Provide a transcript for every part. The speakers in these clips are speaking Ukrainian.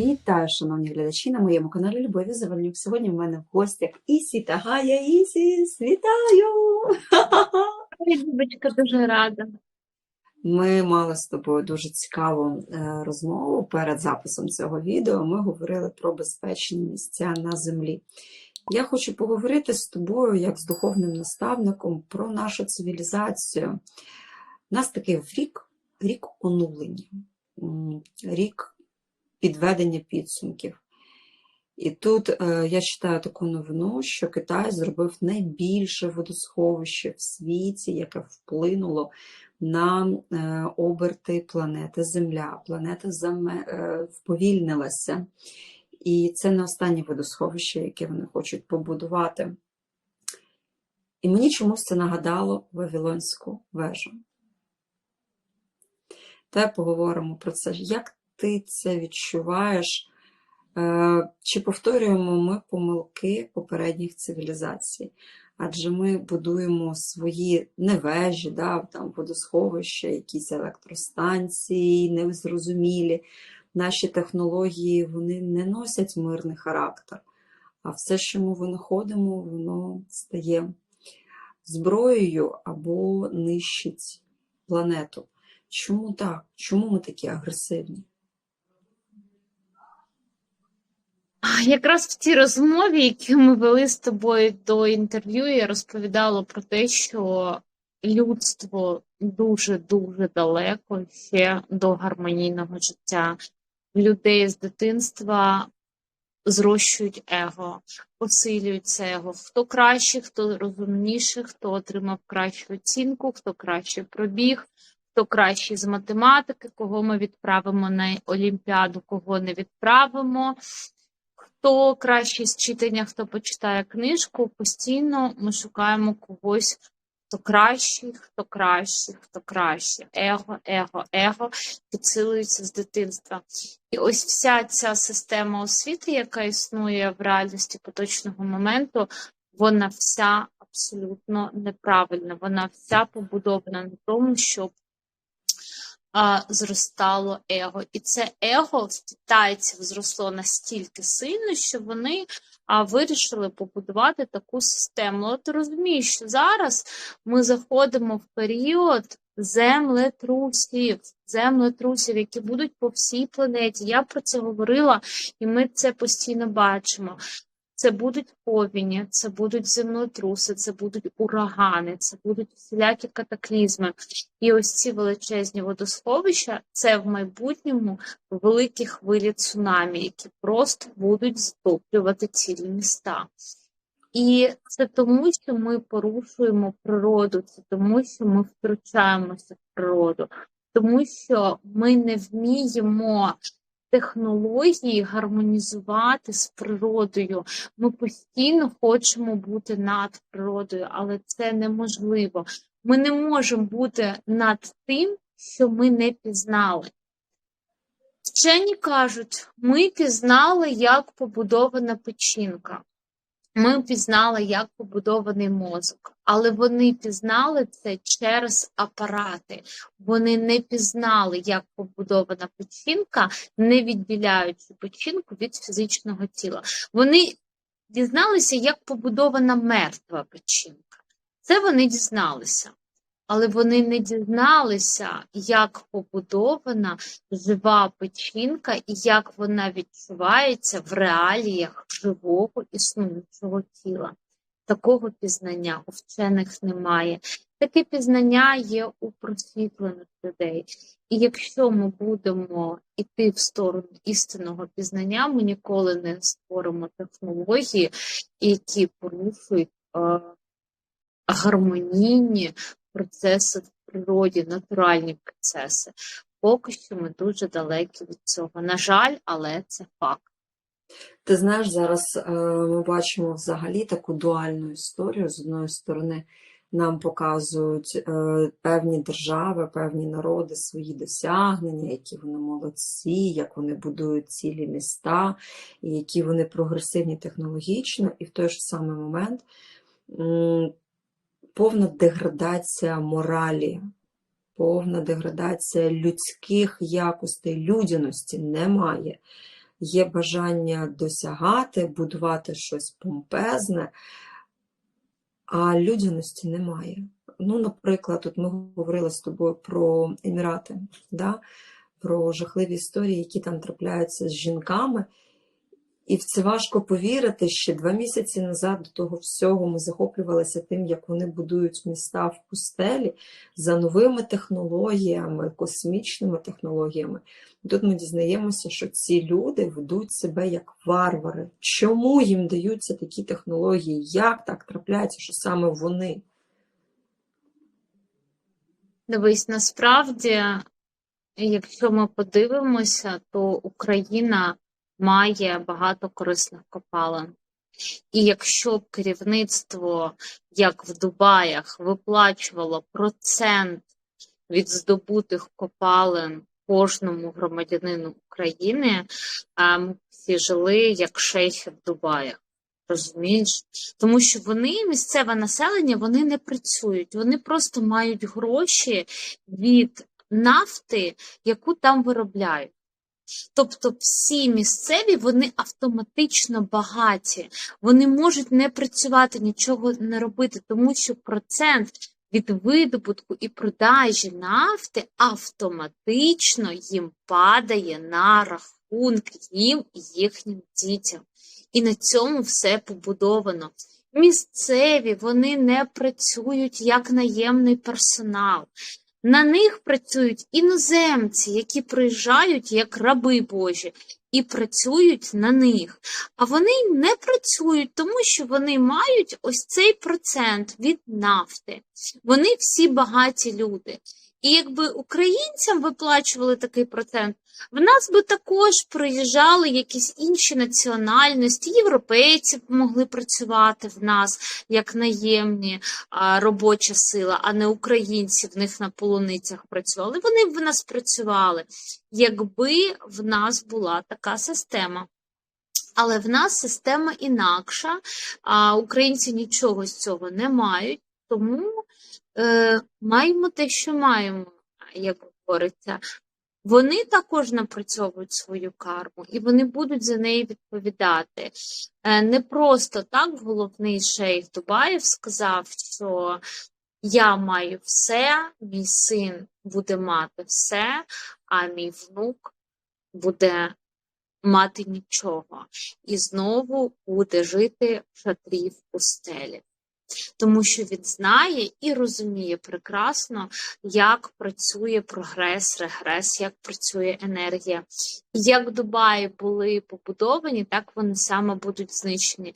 Вітаю, шановні глядачі, на моєму каналі Любові Завальнюк. Сьогодні в мене в гостях Ісі та Гая Ісіс. Вітаю! Любочка, дуже рада. Ми мали з тобою дуже цікаву е, розмову перед записом цього відео. Ми говорили про безпечні місця на землі. Я хочу поговорити з тобою, як з духовним наставником, про нашу цивілізацію. У нас такий рік, рік онулення, рік підведення підсумків. І тут е, я читаю таку новину, що Китай зробив найбільше водосховище в світі, яке вплинуло на е, оберти планети Земля. Планета заме, е, вповільнилася. І це не останнє водосховище, яке вони хочуть побудувати. І мені чомусь це нагадало Вавилонську вежу. Та поговоримо про це. Як ти це відчуваєш? Е, Чи повторюємо ми помилки попередніх цивілізацій? Адже ми будуємо свої невежі, да, там водосховища, якісь електростанції, незрозумілі. Наші технології вони не носять мирний характер, а все, що ми винаходимо, воно стає зброєю або нищить планету. Чому так? Чому ми такі агресивні? Якраз в тій розмові, яку ми вели з тобою до інтерв'ю, я розповідала про те, що людство дуже-дуже далеко ще до гармонійного життя. Людей з дитинства зрощують его, посилюють це его. Хто краще, хто розумніший, хто отримав кращу оцінку, хто краще пробіг, хто кращий з математики, кого ми відправимо на Олімпіаду, кого не відправимо. Хто кращий з читання, хто почитає книжку, постійно ми шукаємо когось, хто кращий, хто кращий, хто кращий. Его, его, его підсилується з дитинства. І ось вся ця система освіти, яка існує в реальності поточного моменту, вона вся абсолютно неправильна. Вона вся побудована на тому, щоб а, зростало его. І це его в китайців зросло настільки сильно, що вони а, вирішили побудувати таку систему. От розумієш, що зараз ми заходимо в період землетрусів, землетрусів, які будуть по всій планеті. Я про це говорила, і ми це постійно бачимо. Це будуть повіні, це будуть землетруси, це будуть урагани, це будуть всілякі катаклізми. І ось ці величезні водосховища це в майбутньому великі хвилі цунамі, які просто будуть затоплювати цілі міста. І це тому, що ми порушуємо природу, це тому, що ми втручаємося в природу, тому що ми не вміємо технології гармонізувати з природою. Ми постійно хочемо бути над природою, але це неможливо. Ми не можемо бути над тим, що ми не пізнали. Вчені кажуть, ми пізнали, як побудована печінка. Ми пізнали, як побудований мозок, але вони пізнали це через апарати. Вони не пізнали, як побудована печінка, не відділяючи печінку від фізичного тіла. Вони дізналися, як побудована мертва печінка. Це вони дізналися. Але вони не дізналися, як побудована жива печінка і як вона відчувається в реаліях живого існуючого тіла. Такого пізнання у вчених немає. Таке пізнання є у просвітлених людей. І якщо ми будемо йти в сторону істинного пізнання, ми ніколи не створимо технології, які порушують е, гармонійні процеси в природі, натуральні процеси. Поки що ми дуже далекі від цього. На жаль, але це факт. Ти знаєш, зараз е, ми бачимо взагалі таку дуальну історію. З одної сторони, нам показують е, певні держави, певні народи свої досягнення, які вони молодці, як вони будують цілі міста, які вони прогресивні технологічно, і в той же самий момент повна деградація моралі, повна деградація людських якостей, людяності немає. є бажання досягати, будувати щось помпезне, а людяності немає. Ну, наприклад, тут ми говорили з тобою про Емірати, да? про жахливі історії, які там трапляються з жінками. І в це важко повірити, ще два місяці назад до того всього ми захоплювалися тим, як вони будують міста в пустелі за новими технологіями, космічними технологіями. Тут ми дізнаємося, що ці люди ведуть себе як варвари. Чому їм даються такі технології? Як так трапляється, що саме вони? Дивись, насправді, якщо ми подивимося, то Україна має багато корисних копалин. І якщо б керівництво, як в Дубаях, виплачувало процент від здобутих копалин кожному громадянину України, ми всі жили як шейхи в Дубаях. Розумієш? Тому що вони, місцеве населення, вони не працюють, вони просто мають гроші від нафти, яку там виробляють. Тобто всі місцеві вони автоматично багаті, вони можуть не працювати, нічого не робити, тому що процент від видобутку і продажі нафти автоматично їм падає на рахунки їм і їхнім дітям. І на цьому все побудовано. Місцеві вони не працюють як наємний персонал. На них працюють іноземці, які приїжджають як раби Божі, і працюють на них. А вони не працюють, тому що вони мають ось цей процент від нафти. Вони всі багаті люди. І якби українцям виплачували такий процент, в нас би також приїжджали якісь інші національності, європейці могли працювати в нас як наємні а, робоча сила, а не українці в них на полуницях працювали. Вони б в нас працювали, якби в нас була така система. Але в нас система інакша, а українці нічого з цього не мають, тому е, маємо те, що маємо, як говориться. Вони також напрацьовують свою карму, і вони будуть за неї відповідати. Е, Не просто так головний шейх Дубаїв сказав, що я маю все, мій син буде мати все, а мій внук буде мати нічого. І знову буде жити в шатрі в пустелі. Тому що він знає і розуміє прекрасно, як працює прогрес, регрес, як працює енергія. І як Дубаї були побудовані, так вони саме будуть знищені.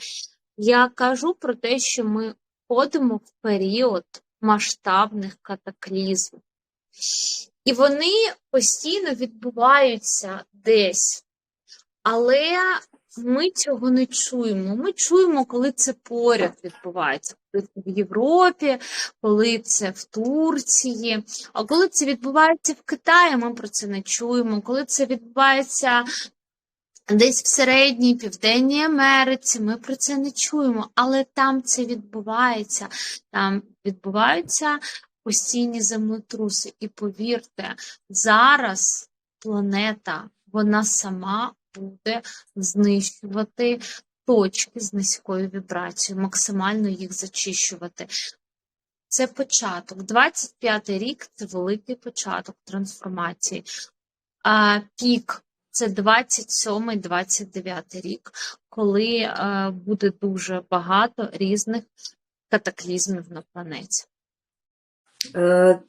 Я кажу про те, що ми входимо в період масштабних катаклізмів. І вони постійно відбуваються десь. Але ми цього не чуємо. Ми чуємо, коли це поряд відбувається. В Європі, коли це в Турції. А коли це відбувається в Китаї, ми про це не чуємо. Коли це відбувається десь в середній, південній Америці, ми про це не чуємо. Але там це відбувається. Там відбуваються постійні землетруси. І повірте, зараз планета, вона сама буде знищувати точки з низькою вібрацією, максимально їх зачищувати. Це початок. 25-й рік це великий початок трансформації. А пік це 27-29 рік, коли буде дуже багато різних катаклізмів на планеті. Е,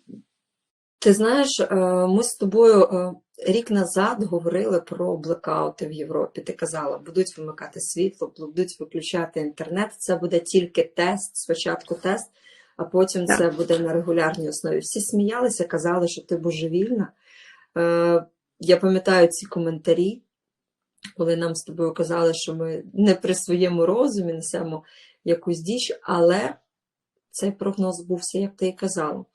Ти знаєш, е, ми з тобою е, рік назад говорили про блекаути в Європі. Ти казала, будуть вимикати світло, будуть виключати інтернет. Це буде тільки тест, спочатку тест, а потім Так. це буде на регулярній основі. Всі сміялися, казали, що ти божевільна. Е, Я пам'ятаю ці коментарі, коли нам з тобою казали, що ми не при своєму розумі несемо якусь діч, але цей прогноз бувся, як ти і казала.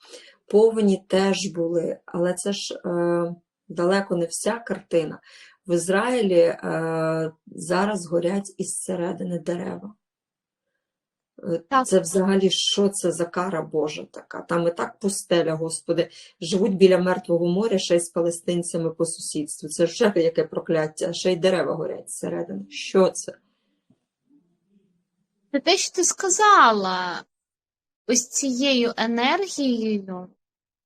Повені теж були, але це ж е, далеко не вся картина. В Ізраїлі е, зараз горять із середини дерева. Е, Так. Це взагалі що це за кара Божа така? Там і так пустеля, Господи, живуть біля Мертвого моря, ще й з палестинцями по сусідству. Це вже яке прокляття, а ще й дерева горять зсередини. Що це? Це те, що ти сказала, ось цією енергією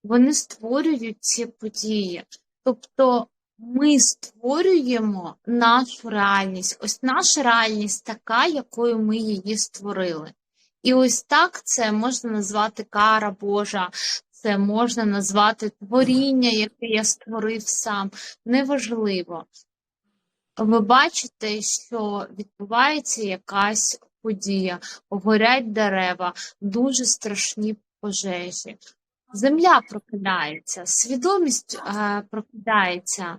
вони створюють ці події. Тобто ми створюємо нашу реальність. Ось наша реальність така, якою ми її створили. І ось так це можна назвати кара Божа, це можна назвати творіння, яке я створив сам. Неважливо. Ви бачите, що відбувається якась подія, горять дерева, дуже страшні пожежі. Земля прокидається, свідомість е, прокидається.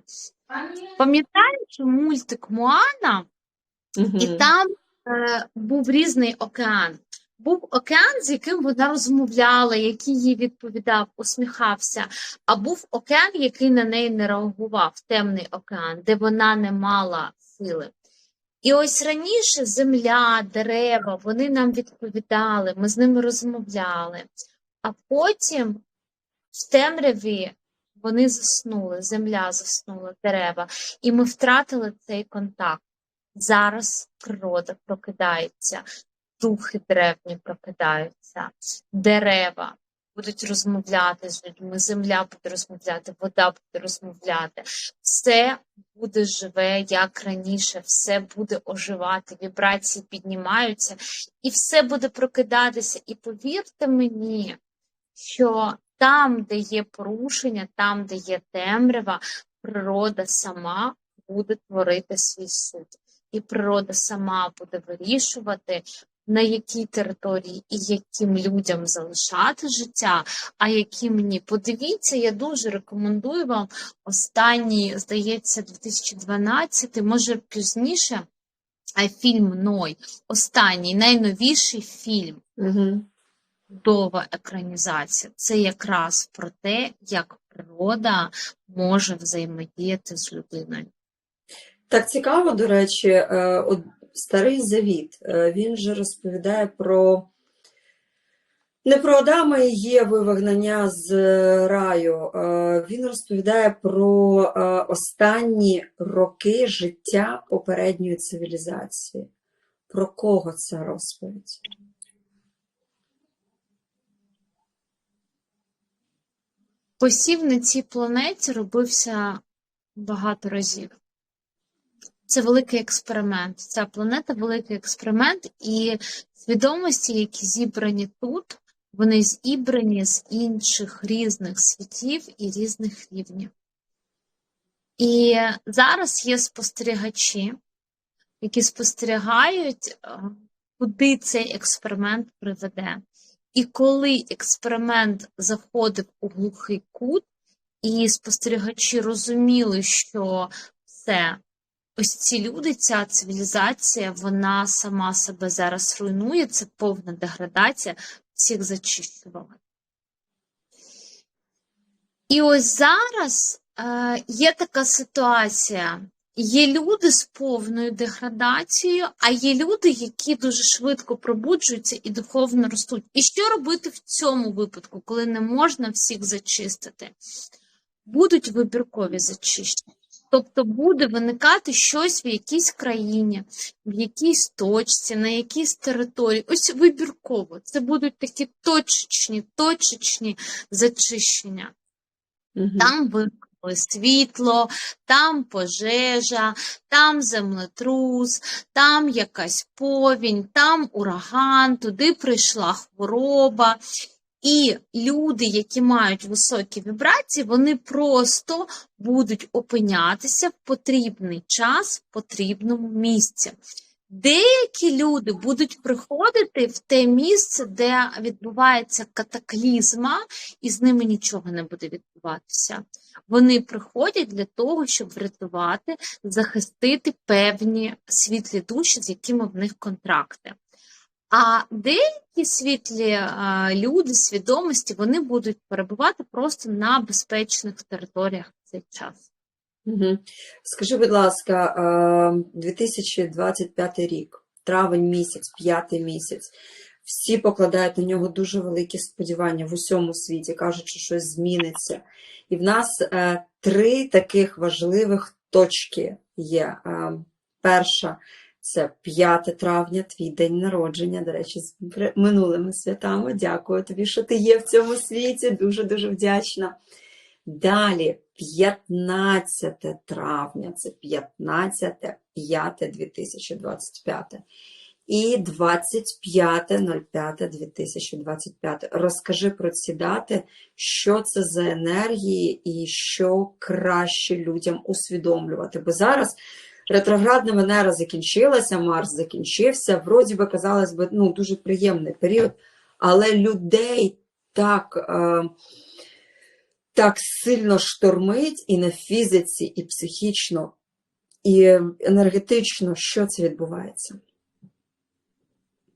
Пам'ятаєш мультик Моана, Мгм. і там е, був різний океан. Був океан, з яким вона розмовляла, який їй відповідав, усміхався. А був океан, який на неї не реагував, темний океан, де вона не мала сили. І ось раніше земля, дерева, вони нам відповідали, ми з ними розмовляли. А потім в темряві вони заснули, земля заснула, дерева, і ми втратили цей контакт. Зараз природа прокидається, духи древні прокидаються, дерева будуть розмовляти з людьми, земля буде розмовляти, вода буде розмовляти. Все буде живе, як раніше, все буде оживати, вібрації піднімаються, і все буде прокидатися. І повірте мені, що там, де є порушення, там, де є темрява, природа сама буде творити свій суд. І природа сама буде вирішувати, на якій території і яким людям залишати життя, а яким ні. Подивіться, я дуже рекомендую вам останній, здається, 2012, може пізніше, а фільм Ной. Останній, найновіший фільм Мгм. Чудова екранізація. Це якраз про те, як природа може взаємодіяти з людиною. Так цікаво, до речі, е, от Старий Завіт, е, він же розповідає про не про Адама і Єву вигнання з е, раю. Він розповідає про останні роки життя попередньої цивілізації. Про кого ця розповідь? Посів на цій планеті робився багато разів. Це великий експеримент. Ця планета великий експеримент, і свідомості, які зібрані тут, вони зібрані з інших різних світів і різних рівнів. І зараз є спостерігачі, які спостерігають, е, куди цей експеримент приведе. І коли експеримент заходив у глухий кут, і спостерігачі розуміли, що все, ось ці люди, ця цивілізація, вона сама себе зараз руйнує, це повна деградація, всіх зачищувала. І ось зараз е, є така ситуація. Є люди з повною деградацією, а є люди, які дуже швидко пробуджуються і духовно ростуть. І що робити в цьому випадку, коли не можна всіх зачистити? Будуть вибіркові зачищення. Тобто буде виникати щось в якійсь країні, в якійсь точці, на якійсь території. Ось вибірково. Це будуть такі точечні, точечні зачищення. Мгм. Там вимкнули світло, там пожежа, там землетрус, там якась повінь, там ураган, туди прийшла хвороба. І люди, які мають високі вібрації, вони просто будуть опинятися в потрібний час в потрібному місці. Деякі люди будуть приходити в те місце, де відбувається катаклізма, і з ними нічого не буде відбуватися. Вони приходять для того, щоб врятувати, захистити певні світлі душі, з якими в них контракти. А деякі світлі а, люди, свідомості, вони будуть перебувати просто на безпечних територіях в цей час. Скажи, будь ласка, е, 2025 рік, травень місяць, п'ятий місяць. Всі покладають на нього дуже великі сподівання в усьому світі, кажуть, що щось зміниться. І в нас е, три таких важливих точки є. Е, перша це 5 травня, твій день народження. До речі, з минулими святами. Дякую тобі, що ти є в цьому світі. Дуже дуже вдячна. Далі, 15 травня, це 15 5 2025. І 25.05.2025. Розкажи про ці дати, що це за енергії і що краще людям усвідомлювати. Бо зараз ретроградна Венера закінчилася, Марс закінчився. Вроді би, казалось би, ну, дуже приємний період, але людей так. Е, так сильно штормить і на фізиці, і психічно, і енергетично, що це відбувається.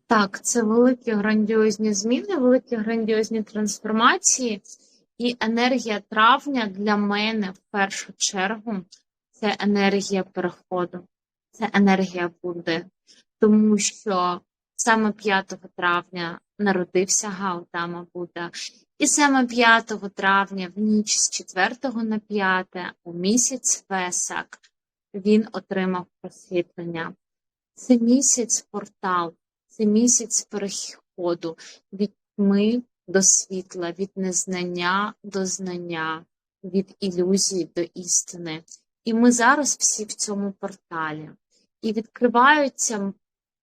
Так, це великі грандіозні зміни, великі грандіозні трансформації, і енергія травня для мене в першу чергу це енергія переходу, це енергія Будди, тому що саме 5 травня народився Гаутама Будда, і саме 5 травня, в ніч з 4 на 5, у місяць Весак, він отримав просвітлення. Це місяць портал, це місяць переходу від тьми до світла, від незнання до знання, від ілюзії до істини. І ми зараз всі в цьому порталі. І відкриваються,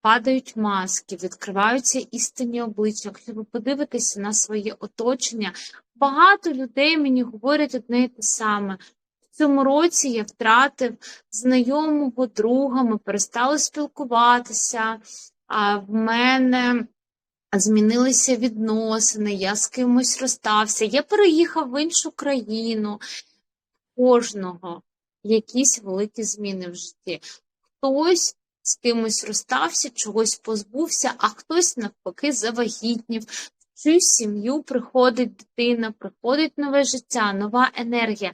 падають маски, відкриваються істинні обличчя. Якщо ви подивитеся на своє оточення, багато людей мені говорять одне і те саме. В цьому році я втратив знайомого друга, ми перестали спілкуватися, а в мене змінилися відносини, я з кимось розстався, я переїхав в іншу країну. Кожного якісь великі зміни в житті. Хтось з кимось розстався, чогось позбувся, а хтось навпаки завагітнів. В цю сім'ю приходить дитина, приходить нове життя, нова енергія.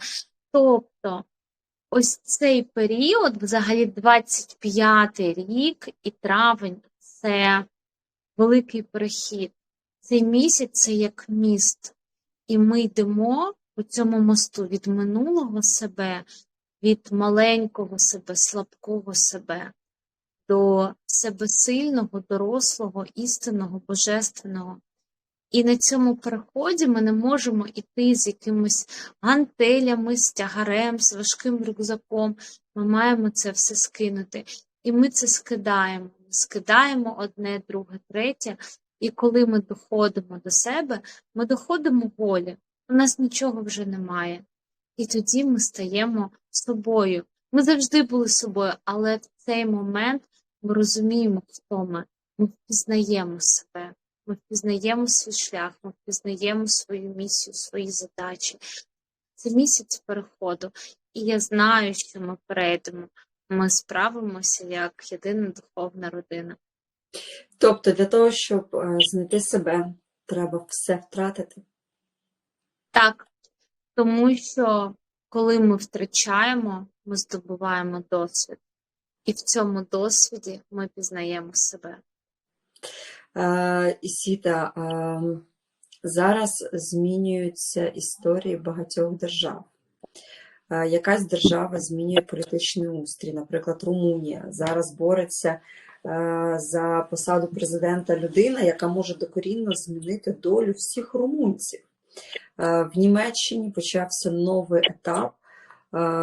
Тобто, ось цей період, взагалі 25-й рік і травень це великий перехід. Цей місяць це як міст. І ми йдемо по цьому мосту від минулого себе, від маленького себе, слабкого себе, до себе сильного, дорослого, істинного, божественного. І на цьому переході ми не можемо йти з якимись гантелями, з тягарем, з важким рюкзаком. Ми маємо це все скинути. І ми це скидаємо. Скидаємо одне, друге, третє. І коли ми доходимо до себе, ми доходимо волі. У нас нічого вже немає. І тоді ми стаємо собою. Ми завжди були собою, але в цей момент ми розуміємо, хто ми. Ми впізнаємо себе. Ми впізнаємо свій шлях, ми впізнаємо свою місію, свої задачі. Це місяць переходу, і я знаю, що ми перейдемо. Ми справимося як єдина духовна родина. Тобто, для того, щоб е, знайти себе, треба все втратити. Так, тому що коли ми втрачаємо, ми здобуваємо досвід, і в цьому досвіді ми пізнаємо себе. Ісіта, зараз змінюються історії багатьох держав. Якась держава змінює політичний устрій, наприклад, Румунія зараз бореться за посаду президента людина, яка може докорінно змінити долю всіх румунців. В Німеччині почався новий етап,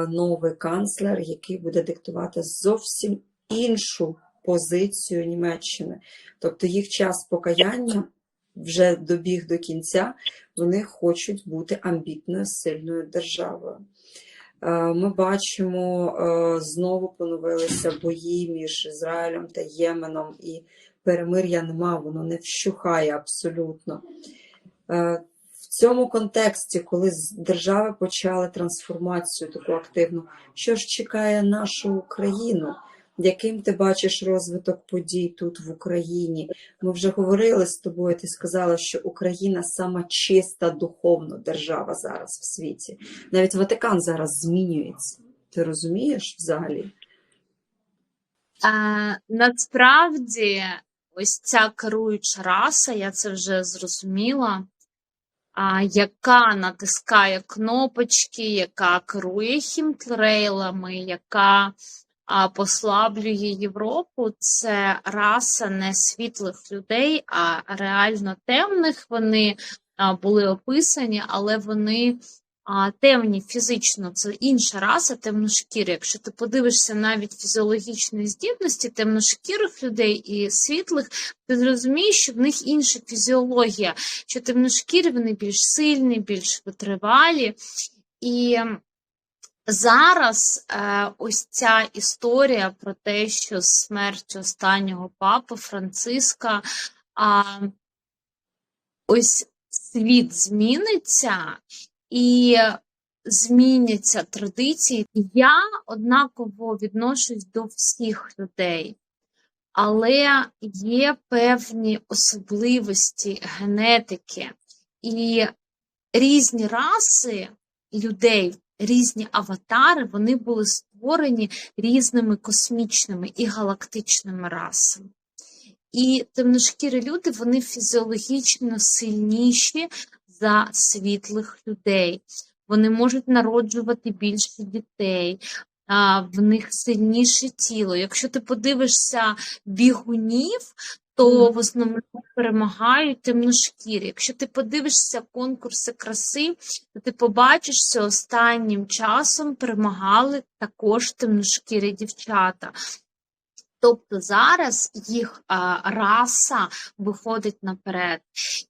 новий канцлер, який буде диктувати зовсім іншу позицію Німеччини. Тобто їх час покаяння вже добіг до кінця, вони хочуть бути амбітною, сильною державою. Е, Ми бачимо, е, знову поновилися бої між Ізраїлем та Єменом, і перемир'я нема, воно не вщухає абсолютно. Цьому контексті, коли держави почали трансформацію таку активну, що ж чекає нашу Україну? Яким ти бачиш розвиток подій тут в Україні? Ми вже говорили з тобою, ти сказала, що Україна сама чиста духовна держава зараз в світі. Навіть Ватикан зараз змінюється. Ти розумієш взагалі? А, насправді, ось ця керуюча раса, я це вже зрозуміла, яка натискає кнопочки, яка керує хімтрейлами, яка послаблює Європу, це раса не світлих людей, а реально темних. Вони були описані, але вони а, темні фізично. Це інша раса темношкірі. Якщо ти подивишся навіть фізіологічні здібності темношкірих людей і світлих, ти зрозумієш, що в них інша фізіологія, що темношкірі вони більш сильні, більш витривалі. І зараз е, ось ця історія про те, що з смертю останнього папи Франциска а, ось світ зміниться і зміняться традиції. Я однаково відношусь до всіх людей. Але є певні особливості генетики і різні раси людей, різні аватари, вони були створені різними космічними і галактичними расами. І темношкірі люди вони фізіологічно сильніші за світлих людей. Вони можуть народжувати більше дітей, в них сильніше тіло. Якщо ти подивишся бігунів, то в основному перемагають темношкірі. Якщо ти подивишся конкурси краси, то ти побачиш, що останнім часом перемагали також темношкірі дівчата. Тобто зараз їх а, раса виходить наперед,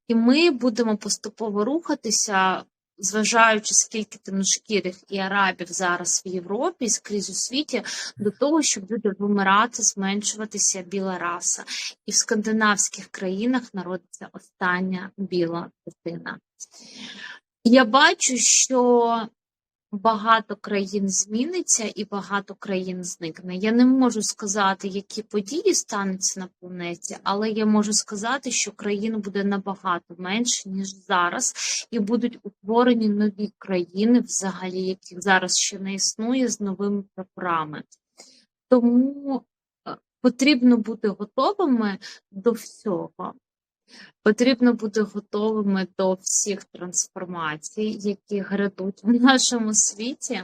і ми будемо поступово рухатися, зважаючи скільки темношкірих і арабів зараз в Європі скрізь у світі, до того, що буде вимирати, зменшуватися біла раса. І в скандинавських країнах народиться остання біла дитина. Я бачу, що багато країн зміниться і багато країн зникне. Я не можу сказати, які події стануться на планеті, але я можу сказати, що країн буде набагато менше, ніж зараз, і будуть утворені нові країни, взагалі, яких зараз ще не існує, з новими прапорами. Тому е, потрібно бути готовими до всього. Потрібно бути готовими до всіх трансформацій, які грядуть в нашому світі,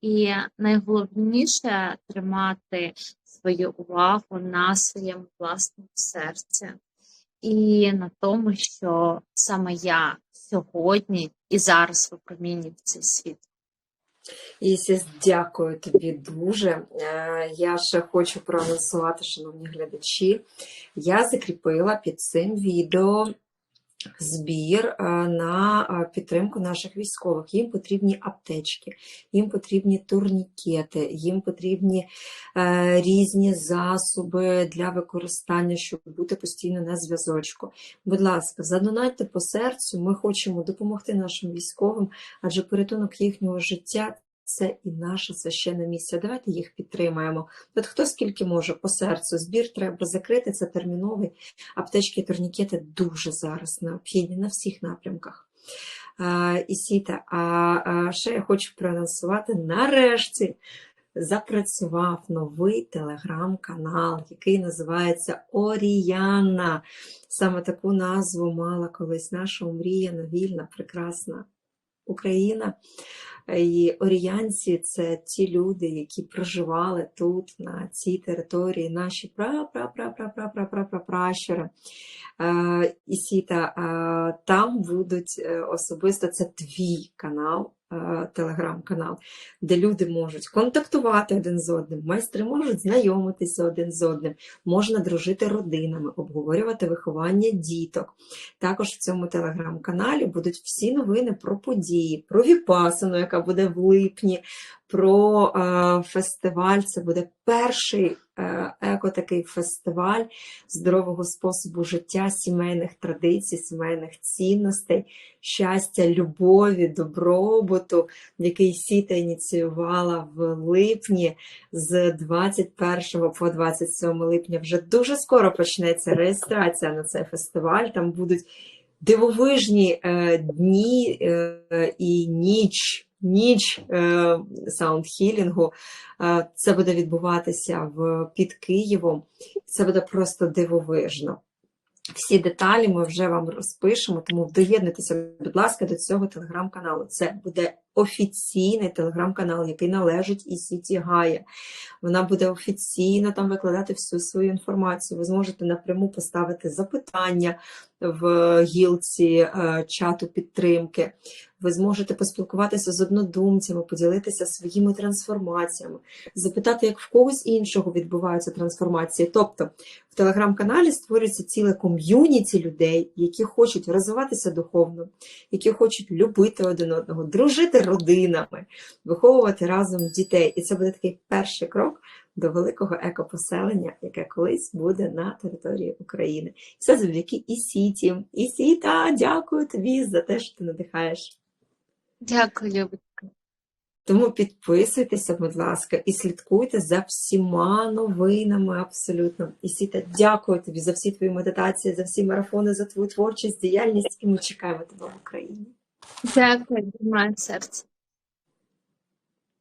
і найголовніше тримати свою увагу на своєму власному серці і на тому, що саме я сьогодні і зараз випромінюю в цей світ. Ісіс, дякую тобі дуже. Е, Я ще хочу проанонсувати, шановні глядачі. Я закріпила під цим відео збір е, на е, підтримку наших військових. Їм потрібні аптечки, їм потрібні турнікети, їм потрібні е, різні засоби для використання, щоб бути постійно на зв'язочку. Будь ласка, задонайте по серцю. Ми хочемо допомогти нашим військовим, адже порятунок їхнього життя. Це і наша священна місія. Давайте їх підтримаємо. От хто скільки може по серцю, збір треба закрити, це терміновий. Аптечки і турнікети дуже зараз необхідні на всіх напрямках. І сіта, а, а ще я хочу проанонсувати, нарешті запрацював новий телеграм-канал, який називається Оріяна. Саме таку назву мала колись наша омріяна, вільна, прекрасна Україна. І оріянці це ті люди, які проживали тут, на цій території, наші пра-пра-пра-пра-пра-пра-пра-пращури. Е, І сіта, е, там будуть е, особисто це твій канал, е, телеграм-канал, де люди можуть контактувати один з одним, майстри можуть знайомитися один з одним, можна дружити родинами, обговорювати виховання діток. Також в цьому телеграм-каналі будуть всі новини про події, про Віпасану, яка буде в липні, про е, фестиваль. Це буде перший е, еко такий фестиваль здорового способу життя, сімейних традицій, сімейних цінностей, щастя, любові, добробуту, який Сіта ініціювала в липні з 21 по 27 липня. Вже дуже скоро почнеться реєстрація на цей фестиваль. Там будуть дивовижні е, дні і ніч ніч саундхілінгу. Е, Це буде відбуватися в, під Києвом. Це буде просто дивовижно. Всі деталі ми вже вам розпишемо, тому доєднуйтеся, будь ласка, до цього телеграм-каналу. Це буде офіційний телеграм-канал, який належить і Сіті Гая. Вона буде офіційно там викладати всю свою інформацію. Ви зможете напряму поставити запитання в гілці е, чату підтримки. Ви зможете поспілкуватися з однодумцями, поділитися своїми трансформаціями, запитати, як в когось іншого відбуваються трансформації. Тобто в телеграм-каналі створюється ціле ком'юніті людей, які хочуть розвиватися духовно, які хочуть любити один одного, дружити родинами, виховувати разом дітей. І це буде такий перший крок до великого екопоселення, яке колись буде на території України. І Все завдяки Ісіті. Ісіта, дякую тобі за те, що ти надихаєш. Дякую, Любочка. Тому підписуйтеся, будь ласка, і слідкуйте за всіма новинами абсолютно. І Сіта, дякую тобі за всі твої медитації, за всі марафони, за твою творчість, діяльність, і ми чекаємо тебе в Україні. Дякую, має серце.